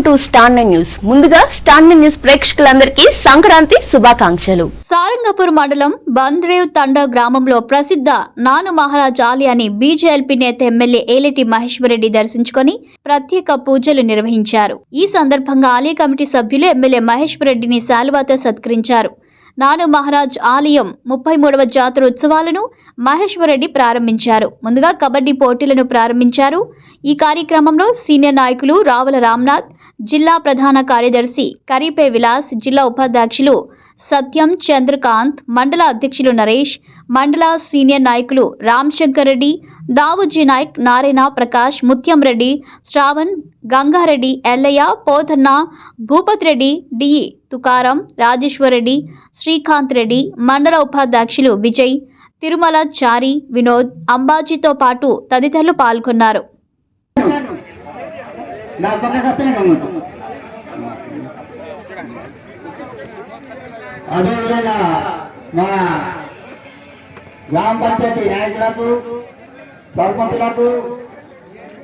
Welcome to stand news. ముందుగా stand news ప్రేక్షకులందరికీ సంక్రాంతి శుభాకాంక్షలు. సారంగపూర్ మండలం బంద్రేవ్ తండా గ్రామంలో ప్రసిద్ధ నాను మహారాజ్ ఆలయాన్ని బీజేఎల్పీ నేత ఎమ్మెల్యే ఏలటి మహేశ్వరరెడ్డి దర్శించుకొని ప్రత్యేక పూజలు నిర్వహించారు. ఈ సందర్భంగా ఆలయ కమిటీ సభ్యులు ఎమ్మెల్యే మహేశ్వరరెడ్డిని శాలువాతో సత్కరించారు. నాను మహారాజ్ ఆలయం ముప్పై మూడవ జాతర ఉత్సవాలను మహేశ్వరరెడ్డి ప్రారంభించారు. ముందుగా కబడ్డీ పోటీలను ప్రారంభించారు. ఈ కార్యక్రమంలో సీనియర్ నాయకులు రావుల రామ్నాథ్ జిల్లా ప్రధాన కార్యదర్శి కరీపే విలాస్ జిల్లా ఉపాధ్యక్షులు సత్యం చంద్రకాంత్ మండల అధ్యక్షులు నరేష్ మండల సీనియర్ నాయకులు రామశంకర్ రెడ్డి దావుజీ నాయక్ నారాయణ ప్రకాష్ ముత్యం రెడ్డి శ్రావణ్ గంగారెడ్డి ఎల్లయ్య పోతన్న భూపత్ రెడ్డి డిఈ తుకారం రాజేశ్వర్ రెడ్డి శ్రీకాంత్ రెడ్డి మండల ఉపాధ్యక్షులు విజయ్ తిరుమల చారి వినోద్ అంబాజీతో పాటు తదితరులు పాల్గొన్నారు. నా పక్క కత్తనే గమ్మత్తు అదేవిధంగా మా గ్రామ పంచాయతీ నాయకులకు సర్పంచులకు